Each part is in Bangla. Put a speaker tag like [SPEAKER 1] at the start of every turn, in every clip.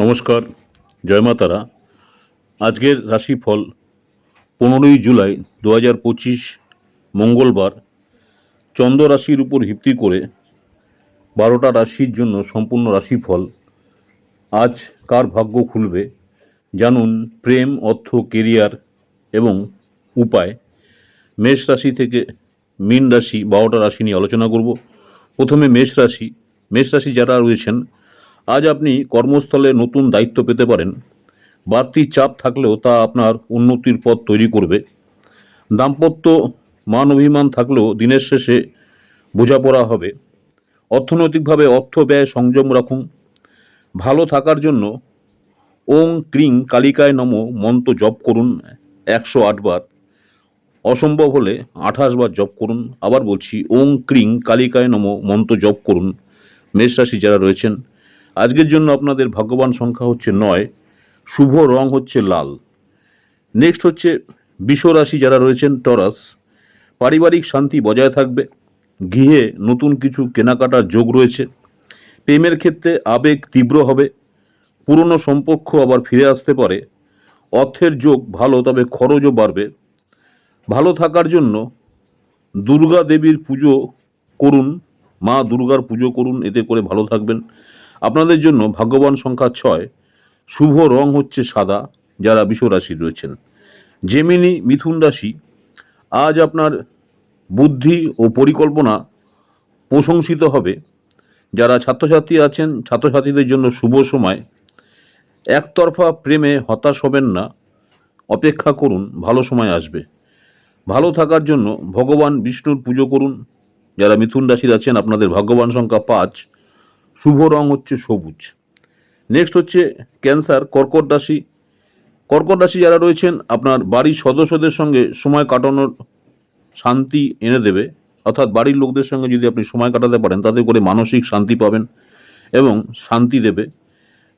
[SPEAKER 1] নমস্কার, জয় মা তারা। আজকের রাশিফল পনেরোই জুলাই দু হাজার পঁচিশ, মঙ্গলবার। চন্দ্র রাশির উপর ভিত্তি করে বারোটা রাশির জন্য সম্পূর্ণ রাশিফল। আজ কার ভাগ্য খুলবে জানুন প্রেম, অর্থ, কেরিয়ার এবং উপায়। মেষ রাশি থেকে মীন রাশি বারোটা রাশি নিয়ে আলোচনা করব। প্রথমে মেষ রাশি। মেষ রাশি যারা রয়েছেন আজ আপনি কর্মস্থলে নতুন দায়িত্ব পেতে পারেন। বাড়তি চাপ থাকলেও তা আপনার উন্নতির পথ তৈরি করবে। দাম্পত্য মান অভিমান থাকলেও দিনের শেষে বোঝাপড়া হবে। অর্থনৈতিকভাবে অর্থ ব্যয় সংযম রাখুন। ভালো থাকার জন্য ওং ক্রিং কালিকায় নম মন্ত্র জপ করুন একশো আটবার অসম্ভব হলে আঠাশ বার জপ করুন। আবার বলছি, ওং ক্রিং কালিকায় নম মন্ত্র জপ করুন। মেষ রাশি যারা রয়েছেন আজকের জন্য আপনাদের ভাগ্যবান সংখ্যা হচ্ছে নয়, শুভ রং হচ্ছে লাল। নেক্সট হচ্ছে বিষ রাশি যারা রয়েছেন টরাস পারিবারিক শান্তি বজায় থাকবে, গৃহে নতুন কিছু কেনাকাটার যোগ রয়েছে, প্রেমের ক্ষেত্রে আবেগ তীব্র হবে, পুরনো সম্পর্ক আবার ফিরে আসতে পারে, অর্থের যোগ ভালো, তবে খরচও বাড়বে। ভালো থাকার জন্য দুর্গা দেবীর পুজো করুন, মা দুর্গার পুজো করুন, এতে করে ভালো থাকবেন। আপনাদের জন্য ভাগ্যবান সংখ্যা ছয়। শুভ রং হচ্ছে সাদা, যারা বিষ রাশি রয়েছেন। জেমিনি মিথুন রাশি, আজ আপনার বুদ্ধি ও পরিকল্পনা প্রশংসিত হবে। যারা ছাত্রছাত্রী আছেন, ছাত্রছাত্রীদের জন্য শুভ সময়। একতরফা প্রেমে হতাশ হবেন না। অপেক্ষা করুন, ভালো সময় আসবে। ভালো থাকার জন্য ভগবান বিষ্ণুর পুজো করুন। যারা মিথুন রাশির আছেন, আপনাদের ভাগ্যবান সংখ্যা পাঁচ। শুভ রং হচ্ছে সবুজ। নেক্সট হচ্ছে ক্যান্সার কর্কট রাশি। কর্কট রাশি যারা রয়েছেন, আপনার বাড়ির সদস্যদের সঙ্গে সময় কাটানোর শান্তি এনে দেবে। অর্থাৎ বাড়ির লোকদের সঙ্গে যদি আপনি সময় কাটাতে পারেন, তাতে করে মানসিক শান্তি পাবেন এবং শান্তি দেবে।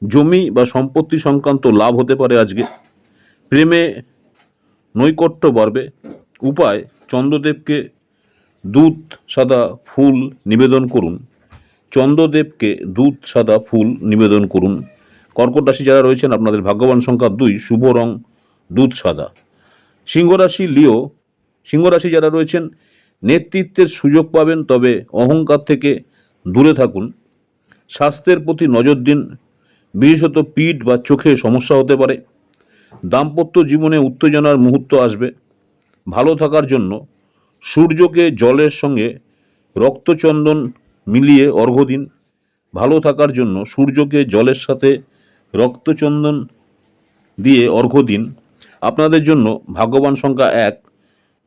[SPEAKER 1] জমি বা সম্পত্তি সংক্রান্ত লাভ হতে পারে আজকে। প্রেমে নৈকট্য বাড়বে। উপায়, চন্দ্রদেবকে দুধ, সাদা ফুল নিবেদন করুন। চন্দ্রদেবকে দুধ, সাদা ফুল নিবেদন করুন। কর্কট রাশি যারা রয়েছেন, আপনাদের ভাগ্যবান সংখ্যা দুই, শুভ রং, দুধ, সাদা। সিংহ রাশি, লিও। সিংহ রাশি যারা রয়েছেন, নেতৃত্বের সুযোগ পাবেন, তবে অহংকার থেকে দূরে থাকুন। স্বাস্থ্যের প্রতি নজর দিন। বিশেষত পিঠ বা চোখে সমস্যা হতে পারে। দাম্পত্য জীবনে উত্তেজনার মুহূর্ত আসবে। ভালো থাকার জন্য সূর্যকে জলের সঙ্গে রক্তচন্দন মিলিয়ে অর্ঘ্য দিন। ভালো থাকার জন্য সূর্যকে জলের সাথে রক্তচন্দন দিয়ে অর্ঘ্য দিন। আপনাদের জন্য ভাগ্যবান সংখ্যা এক।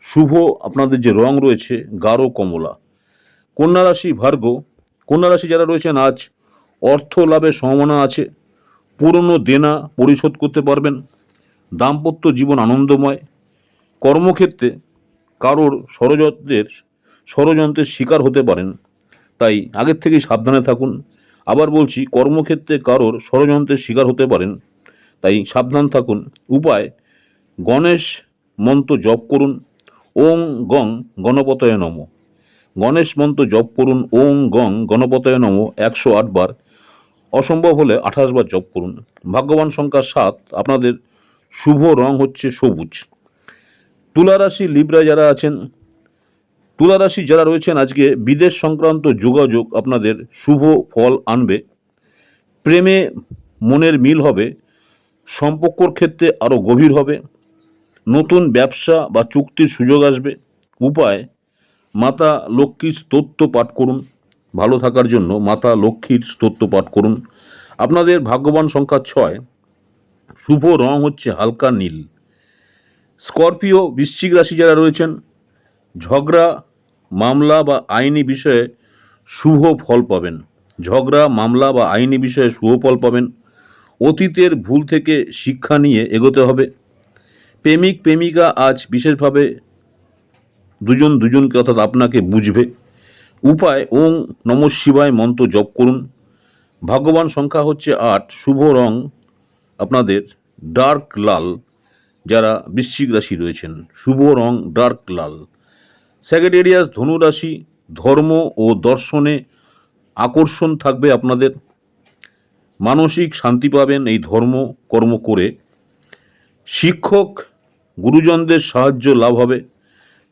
[SPEAKER 1] শুভ আপনাদের যে রং রয়েছে, গাঢ় কমলা। কন্যা রাশি ভার্গ। কন্যা রাশি যারা রয়েছেন আজ, অর্থ লাভের সম্ভাবনা আছে। পুরনো দেনা পরিশোধ করতে পারবেন। দাম্পত্য জীবন আনন্দময়। কর্মক্ষেত্রে কারোর ষড়যন্ত্রের ষড়যন্ত্রের শিকার হতে পারেন। তাই আগের থেকেই সাবধানে থাকুন। আবার বলছি, কর্মক্ষেত্রে কারোর ষড়যন্ত্রের শিকার হতে পারেন। তাই সাবধান থাকুন। উপায়, গণেশ মন্ত্র জপ করুন। ওং গং গণপতয় নম। গণেশ মন্ত্র জপ করুন। ওং গং গণপতয় নম একশো আটবার অসম্ভব হলে আঠাশ বার জপ করুন। ভাগ্যবান সংখ্যা সাত। আপনাদের শুভ রং হচ্ছে সবুজ। তুলা রাশি লিব্রা যারা আছেন তুলা রাশি যারা রয়েছেন, আজকে বিদেশ সংক্রান্ত যোগাযোগ আপনাদের শুভ ফল আনবে। প্রেমে মনের মিল হবে, সম্পর্কর ক্ষেত্রে আরও গভীর হবে, নতুন ব্যবসা বা চুক্তির সুযোগ আসবে। উপায়, মাতা লক্ষ্মীর স্তোত্র পাঠ করুন, ভালো থাকার জন্য মাতা লক্ষ্মীর স্তোত্র পাঠ করুন। আপনাদের ভাগ্যবান সংখ্যা ছয়, শুভ রং হচ্ছে হালকা নীল। স্করপিও, বৃশ্চিক রাশি যারা রয়েছেন ঝগড়া, মামলা বা আইনি বিষয়ে শুভ ফল পাবেন। ঝগড়া, মামলা বা আইনি বিষয়ে শুভ ফল পাবেন। অতীতের ভুল থেকে শিক্ষা নিয়ে এগোতে হবে। প্রেমিক, প্রেমিকা আজ বিশেষভাবে দুজন দুজনকে অর্থাৎ আপনাকে বুঝবে। উপায়, ওং নম শিবায় মন্ত্র জপ করুন। ভাগ্যবান সংখ্যা হচ্ছে আট, শুভ রং আপনাদের ডার্ক লাল, যারা বৃশ্চিক রাশি রয়েছেন। শুভ রং ডার্ক লাল। স্যাগেটেরিয়াস ধনু রাশি ধর্ম ও দর্শনে আকর্ষণ থাকবে আপনাদের। মানসিক শান্তি পাবেন এই ধর্ম কর্ম করে। শিক্ষক, গুরুজনদের সাহায্য লাভ হবে।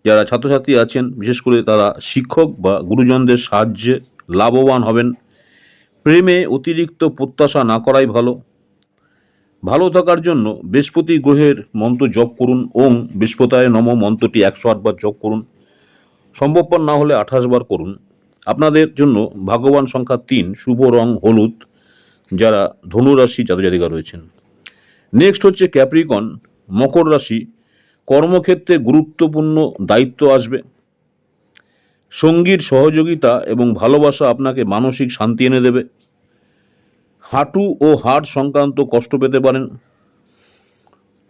[SPEAKER 1] যারা ছাত্রছাত্রী আছেন, বিশেষ করে তারা শিক্ষক বা গুরুজনদের সাহায্যে লাভবান হবেন। প্রেমে অতিরিক্ত প্রত্যাশা না করাই ভালো। ভালো থাকার জন্য বৃহস্পতি গ্রহের মন্ত্র জপ করুন। ওং বৃহস্পতায় নম মন্ত্রটি একশো আটবার জপ করুন। সম্ভবপর না হলে আঠাশ বার করুন। আপনাদের জন্য ভাগ্যবান সংখ্যা তিন, শুভ রং, হলুদ, যারা ধনুরাশি জাতজাতিকা রয়েছেন। নেক্সট হচ্ছে ক্যাপ্রিকন মকর রাশি। কর্মক্ষেত্রে গুরুত্বপূর্ণ দায়িত্ব আসবে। সঙ্গীর সহযোগিতা এবং ভালোবাসা আপনাকে মানসিক শান্তি এনে দেবে। হাঁটু ও হাড় সংক্রান্ত কষ্ট পেতে পারেন।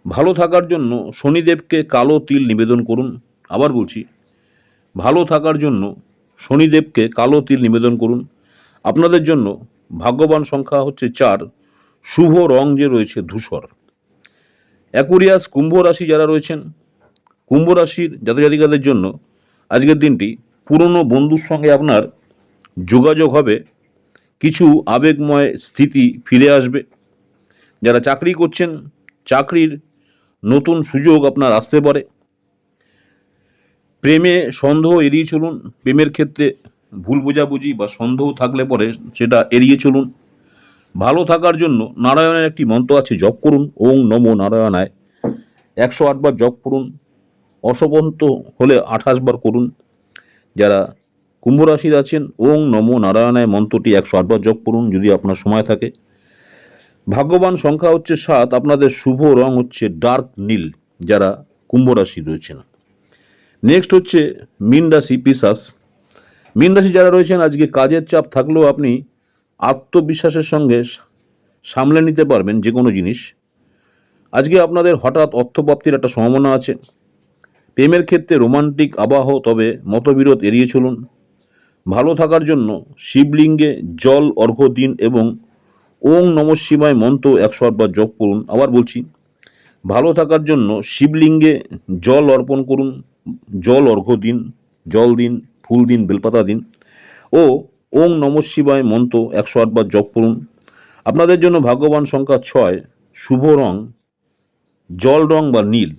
[SPEAKER 1] ভালো থাকার জন্য শনিদেবকে কালো তিল নিবেদন করুন। আবার বলছি ভালো থাকার জন্য শনিদেবকে কালো তিল নিবেদন করুন। আপনাদের জন্য ভাগ্যবান সংখ্যা হচ্ছে চার। শুভ রং যে রয়েছে ধূসর। অ্যাকুরিয়াস কুম্ভ রাশি যারা রয়েছেন, কুম্ভ রাশির জাতজাতিকাদের জন্য আজকের দিনটি পুরনো বন্ধুর সঙ্গে আপনার যোগাযোগ হবে। কিছু আবেগময় স্থিতি ফিরে আসবে। যারা চাকরি করছেন, চাকরির নতুন সুযোগ আপনার আসতে পারে। প্রেমে সন্দেহ এড়িয়ে চলুন, প্রেমের ক্ষেত্রে ভুল বোঝাবুঝি বা সন্দেহ থাকলে পরে সেটা এড়িয়ে চলুন। ভালো থাকার জন্য নারায়ণের একটি মন্ত্র আছে, জপ করুন, ওং নমো নারায়ণায়। একশো আটবার জপ করুন অসবন্ত হলে আঠাশ বার করুন। যারা কুম্ভ রাশির আছেন, ওং নমো নারায়ণায় মন্ত্রটি একশো আটবার জপ করুন, যদি আপনার সময় থাকে। ভাগ্যবান সংখ্যা হচ্ছে সাত, আপনাদের শুভ রং হচ্ছে ডার্ক নীল, যারা কুম্ভ রাশি রয়েছেন। নেক্সট হচ্ছে মীন রাশি পিসাস মীন রাশি যারা রয়েছেন, আজকে কাজের চাপ থাকলেও আপনি আত্মবিশ্বাসের সঙ্গে সামলে নিতে পারবেন যে কোনো জিনিস। আজকে আপনাদের হঠাৎ অর্থপ্রাপ্তির একটা সম্ভাবনা আছে। প্রেমের ক্ষেত্রে রোমান্টিক আবাহ, তবে মতবিরোধ এড়িয়ে চলুন। ভালো থাকার জন্য শিবলিঙ্গে জল, অর্ঘ্য দিন এবং ওং নম শিবায় মন্ত্র একশো আটবার জপ করুন। আবার বলছি, ভালো থাকার জন্য শিবলিঙ্গে জল অর্পণ করুন। জল অর্ঘ্য দিন, জল দিন, ফুল দিন, বেলপাতা দিন। ও ওং নম শিবায় মন্ত্র একশো আটবার জপ করুন। আপনাদের জন্য ভাগ্যবান সংখ্যা ছয়, শুভ রং, জল রং বা নীল।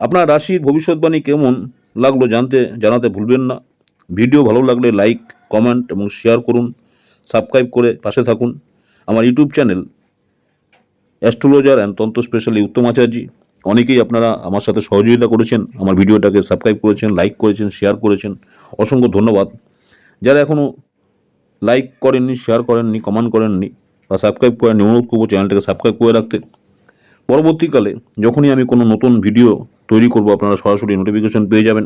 [SPEAKER 1] আপনার রাশির ভবিষ্যৎবাণী কেমন লাগল জানতে, জানাতে ভুলবেন না। ভিডিও ভালো লাগলে লাইক, কমেন্ট এবং শেয়ার করুন। সাবস্ক্রাইব করে পাশে থাকুন। আমার YouTube channel astrologer and Tantra specially Uttam Acharya. অনেকেই আপনারা আমার সাথে সহযোগিতা করেছেন, আমার ভিডিওটাকে সাবস্ক্রাইব করেছেন লাইক করেছেন শেয়ার করেছেন। অসংখ্য ধন্যবাদ। যারা এখনও লাইক করেননি শেয়ার করেননি কমেন্ট করেননি, বা সাবস্ক্রাইব করেননি, অনুরোধ করব চ্যানেলটাকে সাবস্ক্রাইব করে রাখতে। পরবর্তীকালে যখনই আমি কোনো নতুন ভিডিও তৈরি করব, আপনারা সরাসরি নোটিফিকেশন পেয়ে যাবেন।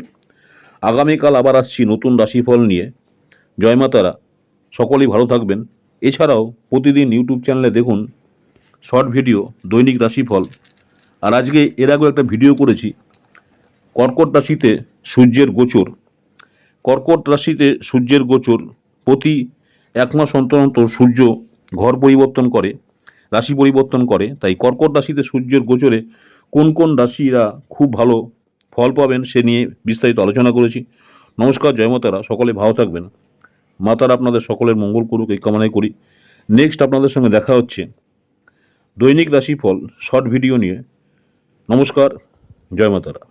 [SPEAKER 1] আগামীকাল আবার আসছি নতুন রাশিফল নিয়ে। জয় মাতারা সকলেই ভালো থাকবেন। এছাড়াও প্রতিদিন ইউটিউব চ্যানেলে দেখুন শর্ট ভিডিও দৈনিক রাশিফল। আর আজকে এর আগেও একটা ভিডিও করেছি। কর্কট রাশিতে সূর্যের গোচর। কর্কট রাশিতে সূর্যের গোচর। প্রতি এক মাস অন্তর অন্তর সূর্য ঘর পরিবর্তন করে, রাশি পরিবর্তন করে। তাই কর্কট রাশিতে সূর্যের গোচরে কোন কোন রাশিরা খুব ভালো ফল পাবেন সে নিয়ে বিস্তারিত আলোচনা করেছি। নমস্কার, জয় মাতারা। সকলে ভালো থাকবেন। মাতারা আপনাদের সকলের মঙ্গল করুক, এই কামনাই করি। নেক্সট আপনাদের সঙ্গে দেখা হচ্ছে দৈনিক রাশিফল শর্ট ভিডিও নিয়ে। নমস্কার জয় মাতারা